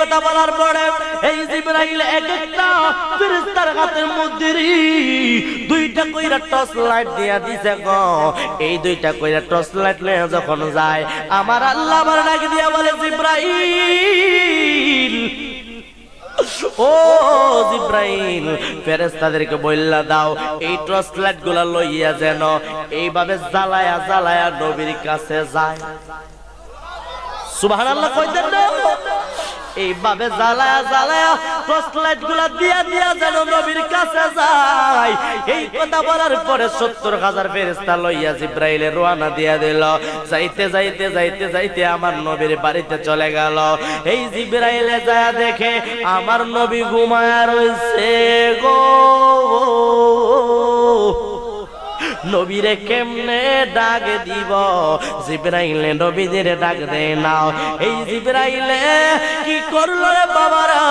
কথা বলার পরে এই জিব্রাইল এক একটা ফেরেশতার হাতের মধ্যে দুইটা কইরা টর্চ লাইট দিয়া দিছে গো। এই দুইটা কইরা টর্চ লাইট নিয়ে যখন যায়, আমার আল্লাহ আমার ডাক দিয়া বলে, জিব্রাইল! ও জিব্রাইল, ফেরেশতাদেরকে বললা দাও, এই টর্চ লাইটগুলা লইয়া যেন এইভাবে জ্বালায়া জ্বালায়া নবীর কাছে যায়। সুবহানাল্লাহ কইতেন না এইভাবে জ্বালায়া জ্বালায়া টর্চ লাইটগুলা দিয়া দিয়া যেন নবীর কাছে যায়। এই কথা বলার পরে সত্তর হাজার ফেরেস্তা লইয়া জিব্রাইলে রোয়ানা দিয়া দিল। যাইতে যাইতে যাইতে যাইতে আমার নবীর বাড়িতে চলে গেল। এই জিব্রাইলে যায় দেখে আমার নবী ঘুমায়া রয়েছে গো। নবীরে কেমনে ডাক দিব? জিব্রাইলে নবীদের ডাক দে নাও। এই জিব্রাইলে কি করল রে বাবারা?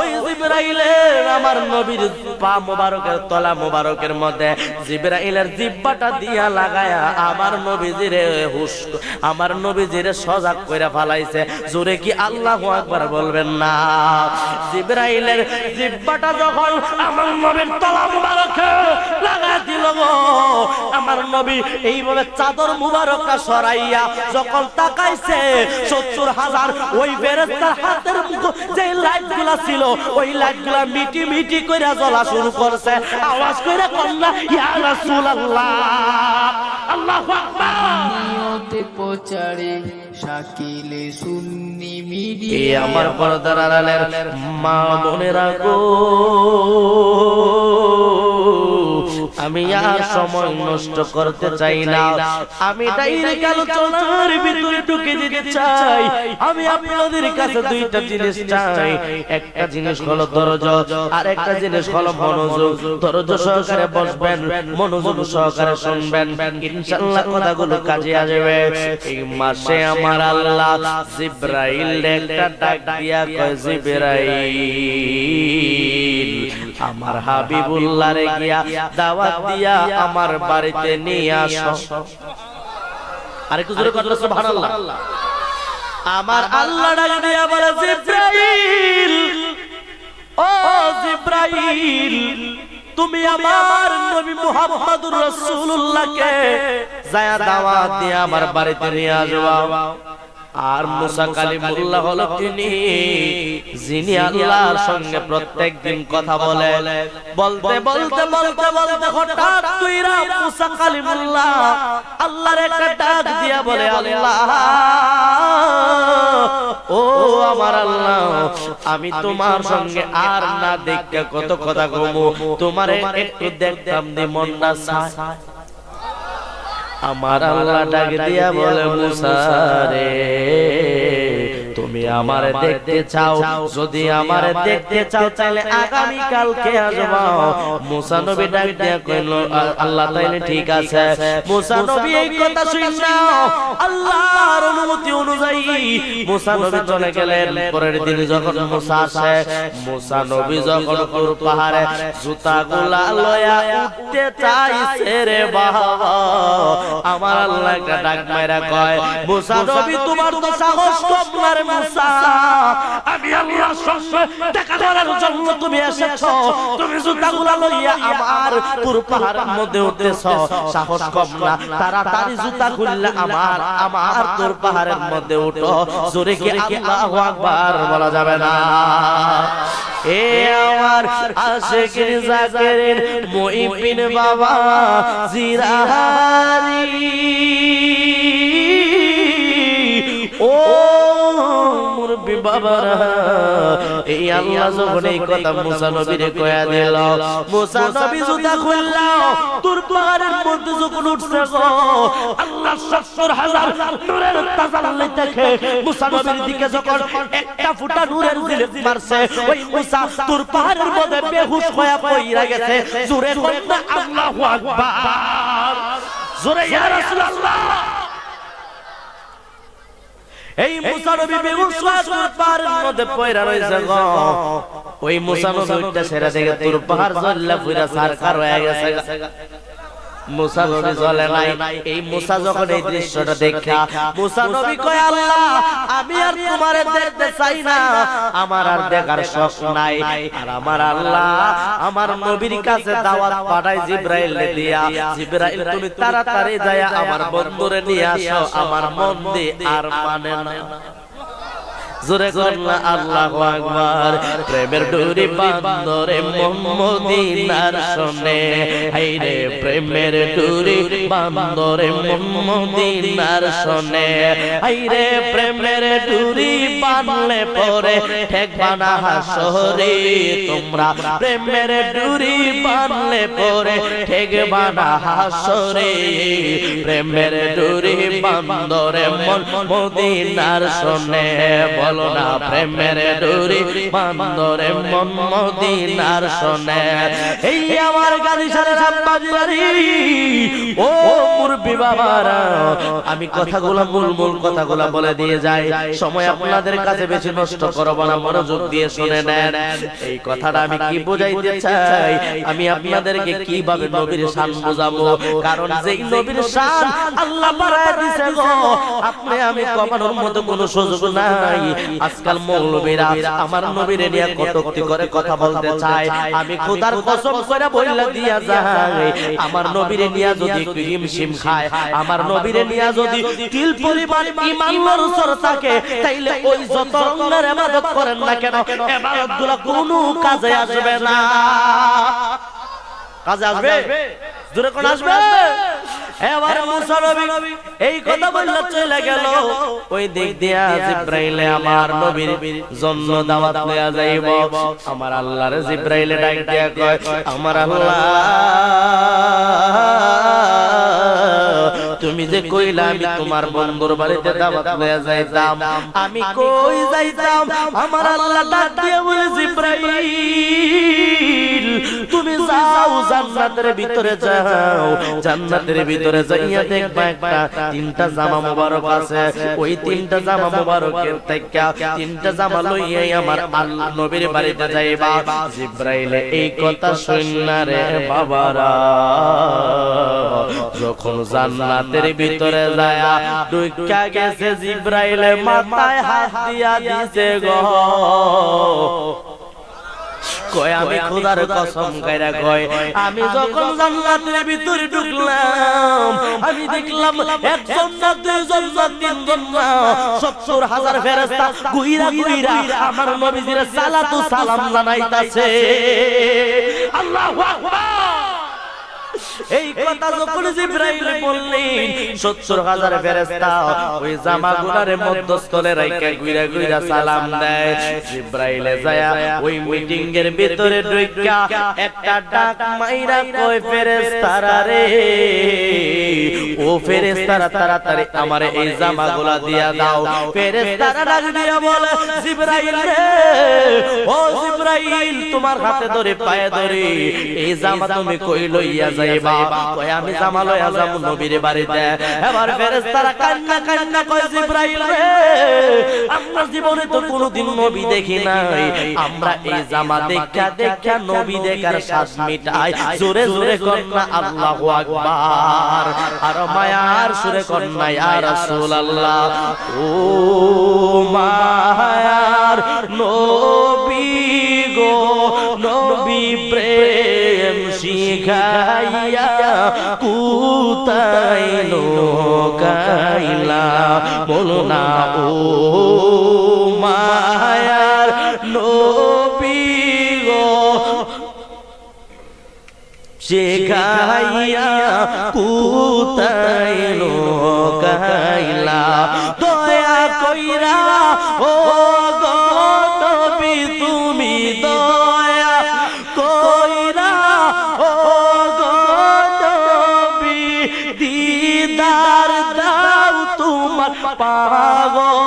ওই জিব্রাইলে আমার নবীর পা মোবারকের তলা মোবারকের মধ্যে জিব্রাইলের জিব্বাটা দিয়া লাগায়া আমার নবীজিরে হুশ আমার নবীজিরে সজাগ কইরা ফালাইছে। জোরে কি আল্লাহু আকবার বলবেন না? জিব্রাইলের জিব্বাটা যখন আমার নবীর তলা মোবারকে লাগা দিল গো আমার নবী এইভাবে চাদর মুবারকটা সরাইয়া যখন তাকাইছে সত্তর হাজার ওই ফেরেস্তার হাতের মুখ- যে লাইটগুলা ছিল ওই লাইটগুলা মিটি মিটি কইরা জ্বলা শুরু করছে। আওয়াজ কইরা কন্যা ইয়া রাসূলুল্লাহ। আল্লাহু আকবার। প্রচারে শাকিলে সুন্নি মিডিয়া। আমার পর্দার আড়ালের মা বোনেরা গো। আমি আর সময় নষ্ট করতে চাই না। আমি ডাইরেক্ট আলোচনার ভিতরে ঢুকে দিতে চাই। আমি আপনাদের কাছে দুইটা জিনিস চাই। একটা জিনিস হলো ধৈর্য আর একটা জিনিস হলো মনোযোগ। ধৈর্য সহকারে বসবেন মনোযোগ সহকারে শুনবেন। ইনশাআল্লাহ কথাগুলো কাজে আসবে। এই মাসে আমার আল্লাহ জিব্রাইল একটা ডাক দিয়া কয় জিব্রাইল। আমার হাবিবুল্লাহ রে গিয়া দাওয়াত দিয়া আমার বাড়িতে নিয়ে আসো। আরেকটু জোরে কথা সুবহানাল্লাহ। আমার আল্লাহ ডাক দিয়া বলে জিব্রাইল। ও জিব্রাইল, তুমি আমার নবী মুহাম্মদুর রাসূলুল্লাহকে যায়া দাওয়াত দিয়ে আমার বাড়িতে নিয়ে আসবা। আর মুসা কালিমুল্লাহ হলো তিনি যিনি আল্লাহর সঙ্গে প্রত্যেক দিন কথা বলে। বলতে বলতে বলতে বলতে হঠাৎ তুইরা মুসা কালিমুল্লাহ আল্লাহর একটা ডাক দিয়া বলে আল্লাহ ও আমার আল্লাহ আমি তোমার সঙ্গে আর না দেখতে কত কথা কমু তোমারে একটু দেখতাম দি মনটা চায় আমার আল্লাহ ডাক দিয়া বলে মুসা রে তুমি আমার দেখতে চাও যদি আমার দেখতে চাও তাহলে আগামী কালকে আসবা। মুসা নবী ডাক দিয়া কইল আল্লাহ তাইলে ঠিক আছে। মুসা নবী এই কথা শুনে আল্লাহর অনুমতি অনুযায়ী মুসা নবী চলে গেলেন। পরের দিন যখন মুসা আসে মুসা নবী যখন পুর পাহাড়ে জুতাগুলা লয়া উঠতে চাইছে রে বাবা। আমার আল্লাহ একটা ডাক মাইরা কয় মুসা নবী তোমার তো সাহস কম না মুসা আমি আল্লাহর সঙ্গে দেখা করার জন্য তুমি এসেছ। তুমি জুতাগুলা লইয়া আমার পুর পাহাড়ের মধ্যে উঠতেছো। সাহস কম না তাড়াতাড়ি জুতা খুললে আমার আমার তোর পাহাড়ের মধ্যে উঠো। জোরে কি আল্লাহু আকবার বলা যাবে না? এ আমার আশেকের জাকেরের মুইবিন বাবা জিরাহারি। বাবারা এই আল্লাহ যখন এই কথা মুসা নবীরে কয়া দিল মুসা নবী জুতা খুললাও তোর পাহাড়ের মধ্যে যখন উঠছে গো আল্লাহ সত্তর হাজার নূরের তাজাল্লি দেখে মুসা নবীর দিকে যখন একটা ফুটা নূরের জিলিপ মারছে ওই মুসা তোর পাহাড়ের মধ্যে বেহুশ হয়ে পইরা গেছে। জোরে করে আল্লাহু আকবার। জোরে ইয়া রাসূলুল্লাহ। এই মুসা নবী বেহুশ পাহাড়ের মধ্যে পয়রা রইছে গো ওই মুসা নবী ওইটা সেরা দেখে তোর পাহাড় জল্লা পুরা সারকার হয়ে গেছে। মুসা নবী জ্বলে নাই। এই মুসা যখন এই দৃশ্যটা দেখা মুসা নবী কয় আল্লাহ আমি আর তোমারে দেখতে চাই না। আমার আর দেখার শখ নাই। আর আমার আল্লাহ আমার নবীর কাছে দাওয়াত পাঠায় জিব্রাইল দিয়া। জিব্রাইল তুমি তাড়াতাড়ি যায় আমার বন্ধুরে নিয়ে আসো। আমার মন দিয়ে আর মানে না। জোরে করলা আল্লাহ আকবার। প্রেমের ডুরি বান্দরে মদিনার শোনে হাইরে প্রেমের ডুরি বান্দরে মদিনার শোনে হাইরে প্রেমের ডুরি বানলে পরে ঠেকবা না হাসরে। তোমরা প্রেমের ডুরি বানলে পরে ঠেকবা না হাসরে। প্রেমের ডুরি বান্দরে মন মদিনার শোনে বলো না প্রেমের ডুরি বান্দরে মদিনার শোনে এই আমার গাড়ি সারে সাব্বাজি ও মুরবি বাবারা আমি কথাগুলো মূল মূল কথাগুলো বলে দিয়ে যাই। সময় আপনাদের কাছে বেশি নষ্ট করব না মনোযোগ দিয়ে শুনে নেন। এই কথাটা আমি কি বোঝাইতে চাই? আমি আপনাদেরকে কীভাবে নবীর শান বোঝাবো? কারণ যেই নবীর শান আল্লাহ বাড়ায় দিছে গো। আপনি আমি কমানোর মতো কোনো সুযোগ নাই। আজকাল মৌলবীরা আমার নবীরে নিয়ে কটুক্তি করে কথা বলতে চায়। আমি খোদার কসম করে বইলা দিয়া যাই। আমার নবীরে নিয়ে যদি একটু হিমশিম খায়, আমার নবীরে নিয়ে যদি তিল পরিমাণ ইমানের সর থাকে, তাইলে ওই যত রঙের ইবাদত করেন না কেন, ইবাদতগুলো কোনো কাজে আসবে না। কাজে আসবে? দূরে কোন আসবে? এবার মুসা নবী এই কথা বললে চলে গেল। ওই দিক দিয়া জিব্রাইলে আমার নবীর জন্য দাওয়াত লইয়া যাইব। আমার আল্লাহর জিব্রাইলে ডাক দিয়া কয় আমার আল্লাহ তুমি যে কইলা আমি তোমার বন্ধুর বাড়িতে দাওয়াত লইয়া যাইতাম। আমি কই যাইতাম? আমার আল্লাহ ডাক দিয়া বলে জিব্রাইল তুমি যাও জান্নাতের ভিতরে যাও জান্নাতের ভিতরে যাইয়া দেখবা একটা, তিনটা জামা মোবারক আছে। ওই তিনটা জামা মোবারকের থেকে তিনটা জামা লইয়াই আমার আল্লাহ নবীর বাড়িতে যাইবা। জিব্রাইলে, এই কথা শুননা রে বাবারা। যখন জান্নাতের ভিতরে যায় ঢুকা গেছে জিব্রাইলে, মাথায় হাত দিয়া দিছে গো। কয় আমি খোদার কসম কইরা কয় আমি যখন জান্নাতের ভিতরে ঢুকলাম আমি দেখলাম একজন না দুইজন না তিনজন না সত্তর হাজার ফেরেশতা গুইরা গুইরা আমার নবীজির সালাতু সালাম জানাইতাছে। আল্লাহু আকবার। এই কথা যখন জিব্রাইল বললেন 70 হাজার ফেরেশতা ওই জামাগুলারে মধ্যস্থলে রাইখা গুইরা গুইরা সালাম দেয়। জিব্রাইলে যায় ওই মিটিং এর ভিতরে ঢুইকা একটা ডাক মাইরা কয় ফেরেশতারা রে। ও ফেরেশতারা, তাড়াতাড়ি আমারে এই জামাগুলা দিয়া দাও। ফেরেশতারা ডাক দিয়া বলে, জিব্রাইল রে, ও জিব্রাইল, তোমার হাতে ধরে পায়ে ধরে, এই জামা তুমি কই লইয়া যাইবা? কয়, আমি জামা লইয়া যাব নবীর বাড়িতে। এবার ফেরেশতারা কান্না কান্না কয়, জিব্রাইল রে, আমরা জীবনে তো কোনোদিন নবী দেখি নাই। আমরা এই জামা দেখা দেখা নবী দেখার শ্বাস মিটাই। জোরে জোরে কন্যা, আল্লাহু আকবার। আর মায়ার সুরে কন্যা ইয়া রাসূলুল্লাহ। ও মায়ার নবী গো নবী প্রেম শিখাইয়া কুতাই লোকাইলা বলো না ও মায়ার নবী শেখাইয়া কুতাই লোকাইলা, দয়া কইরা, ও গো নবী, তুমি দয়া কইরা, ও গো নবী, দিদার দাও তোমার পাগল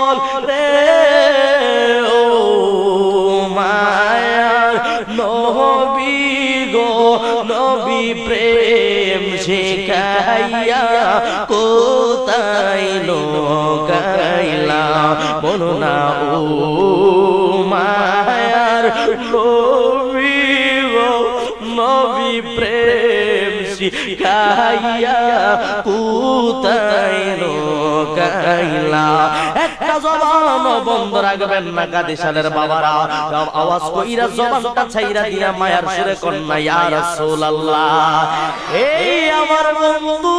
মায়ার নবী গাইলা একটা জবান বন্ধ রাখবেন না কাদিশালের বাবারা। আওয়াজ কইরা জবানটা ছাইরা দিয়া মায়ার সুরে কন্যা, ইয়া রাসূলুল্লাহ। এই আমার বন্ধু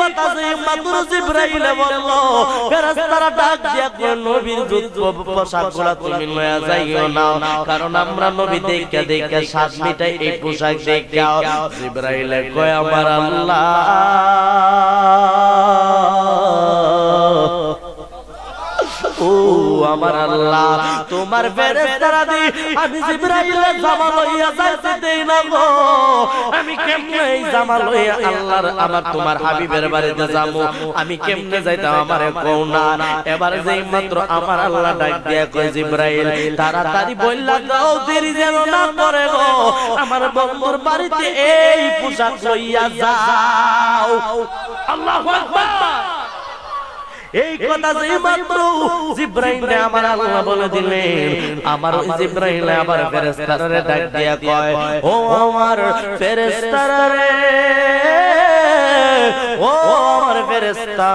কথা যে মাতুর জিব্রাইলে বলল, ফেরেশতারা ডাক দিয়া কয়, নবীর যুদ্ধ পোশাকগুলা তুমি লয়া যাইও না, কারণ আমরা নবী দেখে দেখে সাত মিটাই এই পোশাক দেখে জিব্রাইলে কয়, আমার আল্লাহ ও, আমার আল্লাহ, তোমার ফেরেশতারা দি, আমি জিবরাইলের জামা লইয়া যাইতে দেই না গো। আমি কেমনে এই জামা লইয়া আল্লাহর, আমার তোমার হাবিবের বাড়িতে যাব? আমি কেমনে যাইতাম আমারে কও না এবার যেই মাত্র আমার আল্লাহ ডাক দিয়া কয়, জিবরাইল, তাড়াতাড়ি বললা দাও দেরি যেন না করে গো। আমার বন্ধুর বাড়িতে এই পোশাক লইয়া যাও। আল্লাহু আকবার। এই কথা যেই মাত্র জিব্রাইলে আমার আল্লাহ বলে দিলেন। আমার ওই জিব্রাইলে আবার ফেরেশতারে ডাক দিয়া কয় ও আমার ফেরেশতারে ও আমার ফেরেশতা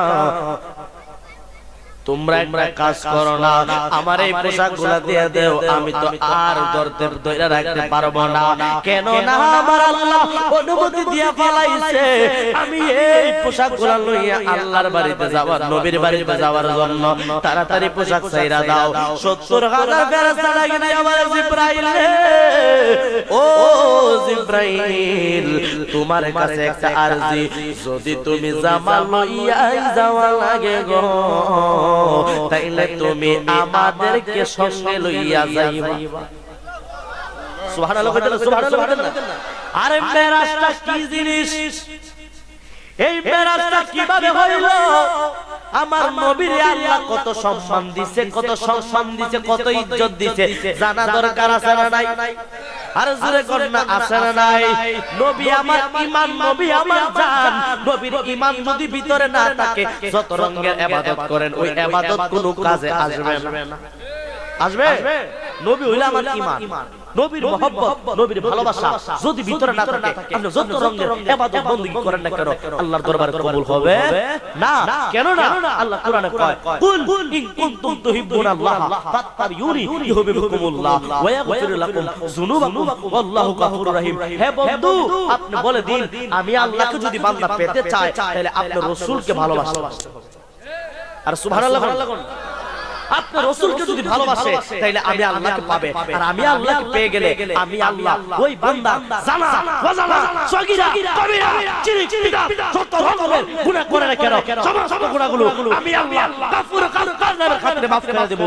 তোমরা একটা কাজ করো না আমার এই পোশাকগুলা দিয়ে দেও আমি তো আর ধরতে ধরে রাখতে পারব না। কেন না আমার আল্লাহ অনুমতি দিয়া পালাইছে। আমি এই পোশাকগুলা লইয়া আল্লাহর বাড়িতে যাওয়ার নবীর বাড়িতে যাওয়ার জন্য তাড়াতাড়ি পোশাক চাইরা দাও। সত্তর হাজার ফেরেশতা লাগিয়ে আমার জিব্রাইল রে। জিব্রাইল তোমার কাছে একটা আরজি। যদি তুমি জামা লইয়াই যাওয়া লাগে গো তাইলে তুমি আমাদেরকে সঙ্গে লইয়া যাইবা। সুবহানাল্লাহ সুবহানাল্লাহ না? আরে মেরাজটা কি জিনিস? এই মেরাজটা কীভাবে হইল? আমার নবীর আল্লাহ কত সম্মান দিছে কত সম্মান দিছে কত ইজ্জত দিছে। জানা দরকার আছে না নাই? আর জোরে কর না আছে না নাই? নবী আমার ঈমান নবী আমার জান। নবীর ঈমান যদি ভিতরে না থাকে যত রঙের ইবাদত করেন ওই ইবাদত কোনো কাজে আসবে না। আসবে নবী হইলা আমার ঈমান। নবীর মহব্বত নবীর ভালোবাসা যদি ভিতরে না থাকে আপনি যত রঙের ইবাদত বندگی করেন না কেন? আল্লাহর দরবারে কবুল হবে? না। কেন না আল্লাহ কোরআনে কয় কুল ইন কুনতুম তুহিব্বুনাল্লাহ ফাত্তাবিউনি ইউহিব্বুকুমুল্লাহ ওয়া ইয়াগফির লাকুম যুনুবাকুম ওয়াল্লাহু গাফুরুর রহিম। হে বন্ধু আপনি বলে দিন আমি আল্লাহকে যদি বান্দা পেতে চায় তাহলে আপনি রাসূলকে ভালোবাসতে হবে। আর সুবহানাল্লাহ আপনার রসুলকে যদি ভালোবাসে তাইলে আমি আল্লাহকে পাবে আর আমি আল্লাহকে পেয়ে গেলে আমি আল্লাহ ওই বান্দা জানা ওয়াজানা সগীরা কবিরা চিরিক সত্য রকমের গুনাহ করে না কেন সমস্ত গুনাহগুলো আমি আল্লাহ গাফুর কাদের খাতিরে মাফ করে দেব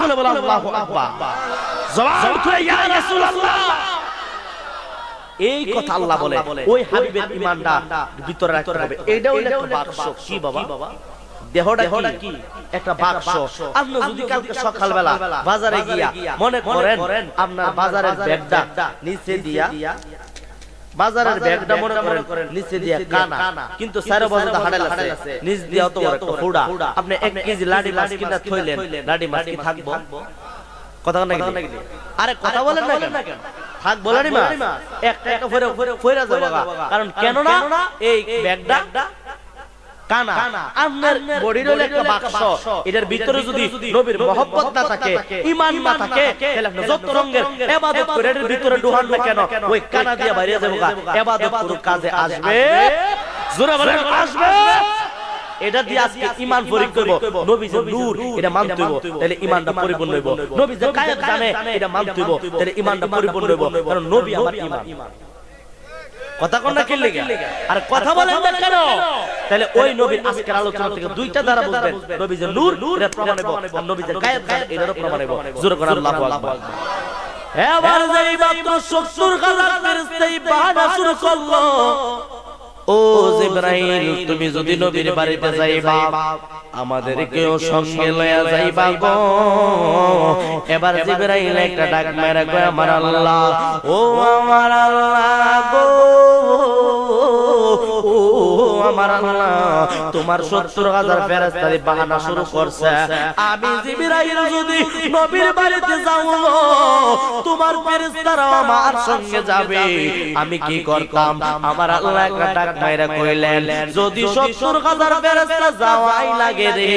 বলে বলে আল্লাহু আকবার জবান খুলে ইয়া রাসূলুল্লাহ এই কথা আল্লাহ বলে ওই হাবিবের ঈমানটা ভিতরে রাখতে হবে হইল একটা বাক্স কি বাবা দেহটা কি? একটা বাক্স। আপনি যদি কালকে সকালবেলা বাজারে গিয়া মনে করেন আপনার বাজারের ব্যাগটা নিচে দিয়া বাজারের ব্যাগটা মনে করেন নিচে দিয়া কানা। কিন্তু সারা বাজার হাড়াল আছে নিচ দিয়া অত বড় একটা ফুড়া। আপনি এক কেজি লাডি মাছ কিনা থইলেন। লাডি মাছ কি থাকব? কথা নাকি আরে কথা বলেন না কেন? থাক বলেনি মা একটা একটা ফেরে ফেরে যাবে কারণ কেন না এই ব্যাগটা কানা। আপনার বডির একটা বাক্স। এটার ভিতরে যদি নবীর মহব্বত না থাকে ঈমান না থাকে তাহলে আপনি যত রঙের ইবাদত করে এটার ভিতরে না কেন ওই কানা দিয়ে বাইরে যাব ইবাদত কাজে আসবে? জোরে বলেন আসবে? এটা দিয়ে আজকে পরীক্ষা করব। নবী যে নূর এটা মানতে হইব। তাহলে ঈমানটা পরিপূর্ণ হইব। নবী যে কায়েত জানে এটা মানতে হইব। তাহলে ঈমানটা পরিপূর্ণ হইব। কারণ নবী আমার ঈমান। কথা কোন না কিনলে আর কথা বলেন না কেন? তাহলে ওই নবীর আজকের আলোচনা থেকে দুইটা দ্বারা বুঝবেন। নবী যে নূর এটা প্রমাণ হইব আর নবী যে গায়েব গায়েব এটারও প্রমাণ হইব জোরে করে আল্লাহু আকবার। এবার যেই মাত্র 70 হাজার ফেরেশতা এই বাহানা শুরু করল। ও জিব্রাইল তুমি যদি নবীর বাড়িতে যাইবা আমাদেরকেও সঙ্গে লয়া যাইবা গো। এবার জিব্রাইল একটা ডাক মেরে কয় আমার আল্লাহ ও আমার আল্লাহ গো আমার আল্লাহ তোমার সত্তর হাজার ফেরেস্তারি বাহানা শুরু করছে। আমি জিবরাইল যদি নবীর বাড়িতে যাও তোমার ফেরেস্তারা আমার সঙ্গে যাবে। আমি কি করতাম? আমার আল্লাহ একটা ডাক মাইরা কইলেন যদি সত্তর হাজার ফেরেস্তা যাওয়াই লাগে রে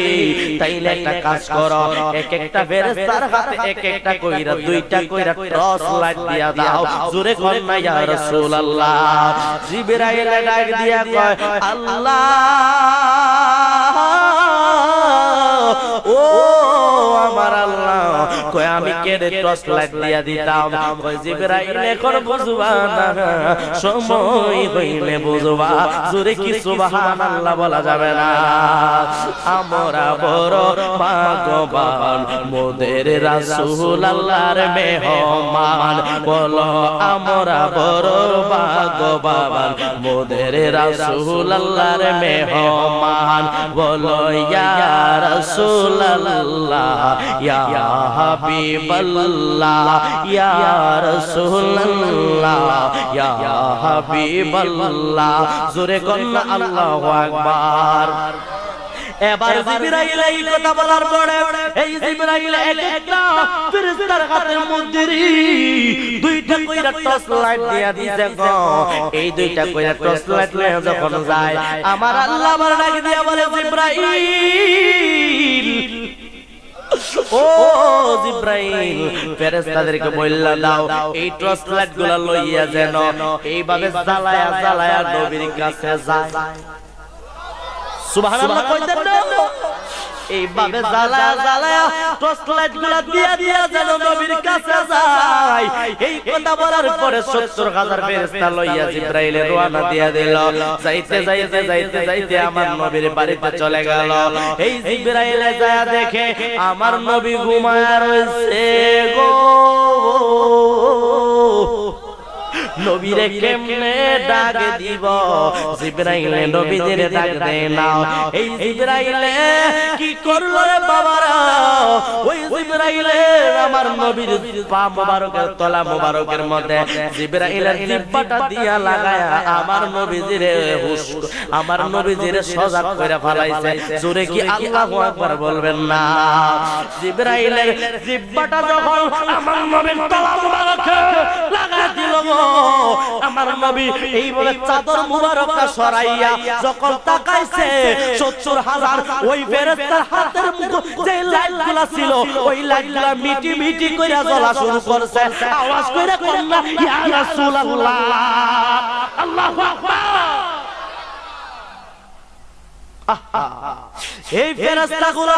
তাইলে একটা কাজ করো এক একটা ফেরেস্তার হাতে এক একটা কইরা দুইটা কইরা টর্চ লাইট দিয়া দাও। জোরে কর না ইয়া রাসূলুল্লাহ। জিবরাইল ডাক দিয়া কয় আল্লাহ কেড়ে টর্চ লাইট দিয়া দিতাম। কয়, জিবরাইল, এখন বুঝবা না, সময় হইলে বুঝবা। জোরে কি সুবহানাল্লাহ বলা যাবে না? আমরা বড় মোদের রাসূল আল্লাহর মেহমান। বলো, আমরা বড় মোদের রাসূল আল্লাহর মেহমান। বলো, ইয়া রাসূল আল্লাহ ইয়া জোরে কন্না আল্লাহু আকবার। এবার জিবরাইল এই কথা বলার পরে, এই জিবরাইল এক একটা ফেরেশতার হাতের মধ্যে দুইটা কইরা টর্চ লাইট দিয়া দিছে গো। এই দুইটা কইরা টর্চ লাইট লয়ে যখন যায়, আমার আল্লাহ ডাক দিয়া বলে, জিবরাইল! ও জিব্রাইল ফেরেশতাদেরকে বললা এই টর্চ লাইটগুলা লইয়া যেন এইভাবে জ্বালায়া জ্বালায়া নবীর এইভাবে জ্বালায়া জ্বালায়া টর্চ লাইটগুলা দিয়া দিয়া যেন নবীর কাছে যায়। এই কথা বলার পরে 70 হাজার ফেরেশতা লইয়া জিব্রাইল রওনা দিয়া দিল। যাইতে যাইতে যাইতে যাইতে আমার নবীর বাড়িতে চলে গেল। এই জিব্রাইল যায় দেখে আমার নবী ঘুমায় রইছে গো। নবীরে কেমনে দিব নবীদের এই কি করল রে বাবারা ওই আমার নবীর পা মোবারকের তলা মোবারকের মধ্যে জিব্বাটা দিয়া লাগায়া আমার নবীজিরে হুশ আমার সজাগ করে ফেলাইছে জোরে কি আল্লাহু আকবার বলবেন না জিব্রাইলের জিব্বাটা যখন আমার নবীর তলা মোবারকে লাগা দিল গো আমার নবী এইভাবে চাদর মুবারকটা সরাইয়া যখন তাকাইছে 70 হাজার ওই ফেরেশতার হাতের মুখ যে লাইটগুলা ছিল ওই লাইটগুলা মিটি মিটি কইরা জ্বলা শুরু করছে। আওয়াজ কইরা কন্যা ইয়া রাসূলুল্লাহ। আল্লাহু আকবার। এই ফেরেশতাগুলা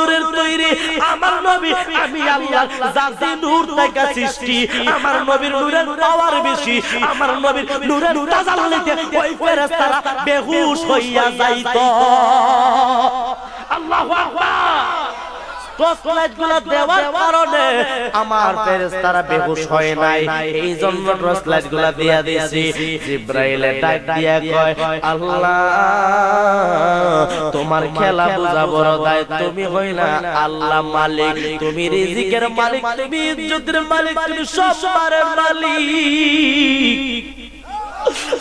নূরের তৈরি। আমার নবী আমি আল্লাহ জাতি নূর থেকে সৃষ্টি আমার নবীর নূরের পাওয়ার বেশি আমার নবীর নূরের তাজাল্লিতে ওই ফেরেশতারা বেহুশ হইয়া যাইতো। আল্লাহু আকবার। টর্চ লাইটগুলা দেওয়ার কারণে আমার ফেরেশতারা বেহুশ হয় নাই। এই জন্য টর্চ লাইটগুলা দিয়া দিয়েছি জিব্রাইলে ডাক দিয়া কয় আল্লাহ তোমার খেলা বুঝা বড় দায় তুমি হই না আল্লাহ মালিক তুমি রিজিকের মালিক তুমি ইজ্জতের মালিক তুমি সবার মালিক।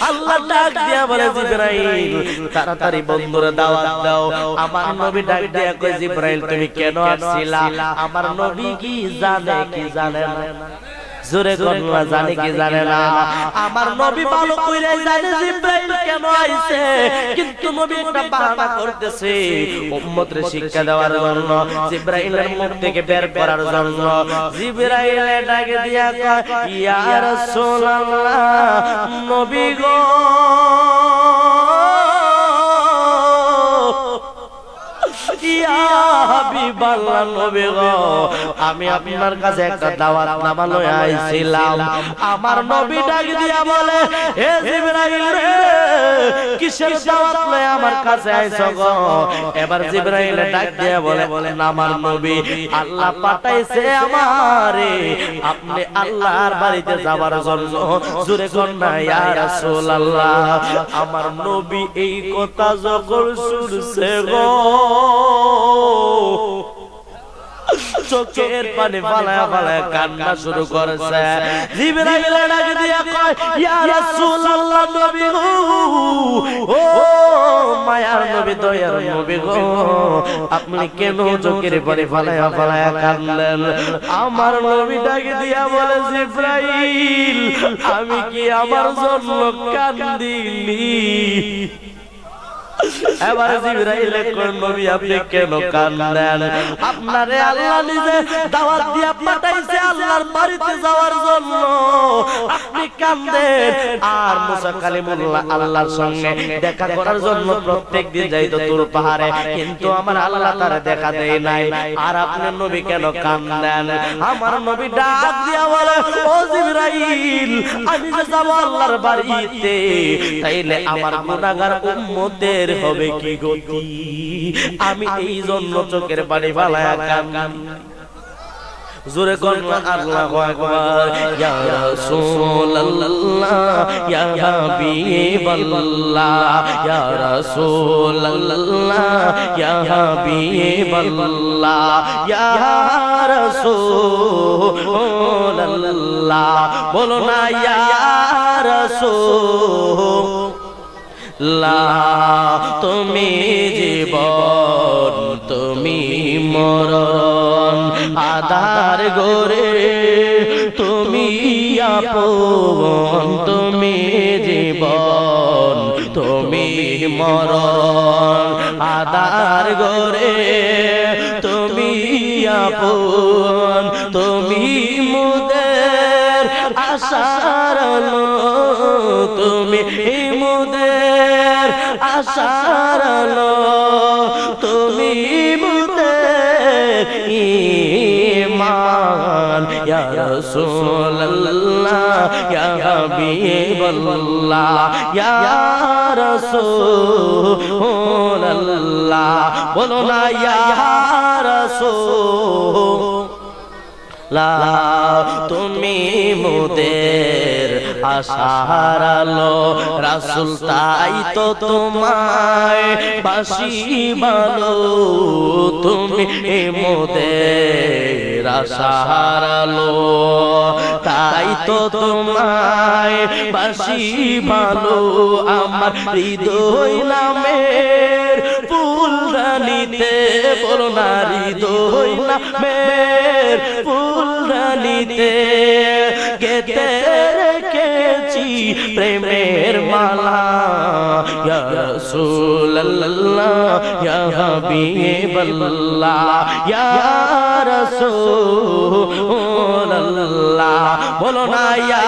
আল্লাহ ডাক দিয়া বলে জিব্রাইল তাড়াতাড়ি বন্ধুরা দাওয়াত দাও। আমার নবী ডাক দিয়া কই জিব্রাইল তুমি কেন আসছিলা? আমার নবী কি জানে কি জানে না। জোরে গন্না জানে কি জানে না। আমার নবী ভালো কইরে জানে জিব্রাইল কেন আইছে। কিন্তু নবী একটা বাহানা করতেছে। উম্মতরে শিক্ষা দেওয়ার জন্য জিব্রাইলের মুখ থেকে বের করার জন্য জিব্রাইল ডাকে দিয়া কয় ইয়া রাসূলুল্লাহ নবী গো আমি আপনার কাছে একটা দাওয়াত নামা লয়ে আইছিলাম। আমার নবী ডাক দিয়া বলে হে রে, কিসের দাওয়াত লয়ে আমার কাছে গো? এবার ডাক দিয়া বলে, আমার নবী আল্লাহ পাঠাইছে আমারে। আপনি আল্লাহর বাড়িতে যাবার জন্য জোরে কোন না ইয়া রাসূলুল্লাহ, আমার নবী এই কথা যখন শুনছে গো চোখের পানি ফালায়া ফালায়া কান্না শুরু করেছে। জিবরাইল ডাক দিয়া কয় ইয়া রাসূলুল্লাহ নবী গো ও মায়ার নবী দয়ার নবী গো আপনি কেন চোখের পানি ফালায়া ফালায়া কান্দেন? আমার নবী ডাক দিয়া বলে জিবরাইল আমি কি আমার জন্য কান্দিনি এবারে জিবরাইল কোন নবী আপনি কেন কান্দেন? আপনারে আল্লাহ নিজে দাওয়াত দিয়া পাঠাইছে আল্লাহর বাড়িতে যাওয়ার জন্য। আপনি কান্দেন। আর মুসা কালিমুল্লাহ আল্লাহর সঙ্গে দেখা করার জন্য প্রত্যেকদিন যাইতো তুর পাহাড়ে। কিন্তু আমার আল্লাহ তারে দেখা দেয় নাই। আর আপনার নবী কেন কান্দেন? আমার নবী ডাক দিয়া বলে ও জিবরাইল আমি যে যাব আল্লাহর বাড়িতে। তাইলে আমার গুনাহগার উম্মতের হবে কি গতি? আমি এই জন্য চোখের পানি ফালায়া কান্দি জোরে কোন আল্লাহু আকবার। ইয়া রাসূলুল্লাহ ইয়া হাবিবাল্লাহ ইয়া রাসূলুল্লাহ ইয়া হাবিবাল্লাহ ইয়া রাসূলুল্লাহ। বলো না ইয়া রাসূল। লা তুমি জীবন, তুমি মরণ। আধার গোরে তুমি আপন, তুমি জীবন, তুমি মরণ। আধার গোরে তুমি আপন, তুমি মুদের আশার আলো তুমি মুদের আশার আলো তুমি মুদের ইমান ইয়া রাসূলুল্লাহ, ইয়া হাবিবাল্লাহ, ইয়া রাসূলুল্লাহ। বলো না, ইয়া রাসূল। লা, তুমি মোদের আশার আলো। রাসুল, তাই তো তোমায় বাসি ভালো তুমি মোদের আশার আলো। তাই তো তোমায় বাসি ভালো আমার হৃদয় নামের ফুলদানিতে বলো না হৃদয় নামের ফুলদানিতে গেতে রেখেছি প্রেমের মালা। ইয়া রাসূলুল্লাহ, ইয়া বলো না, ইয়া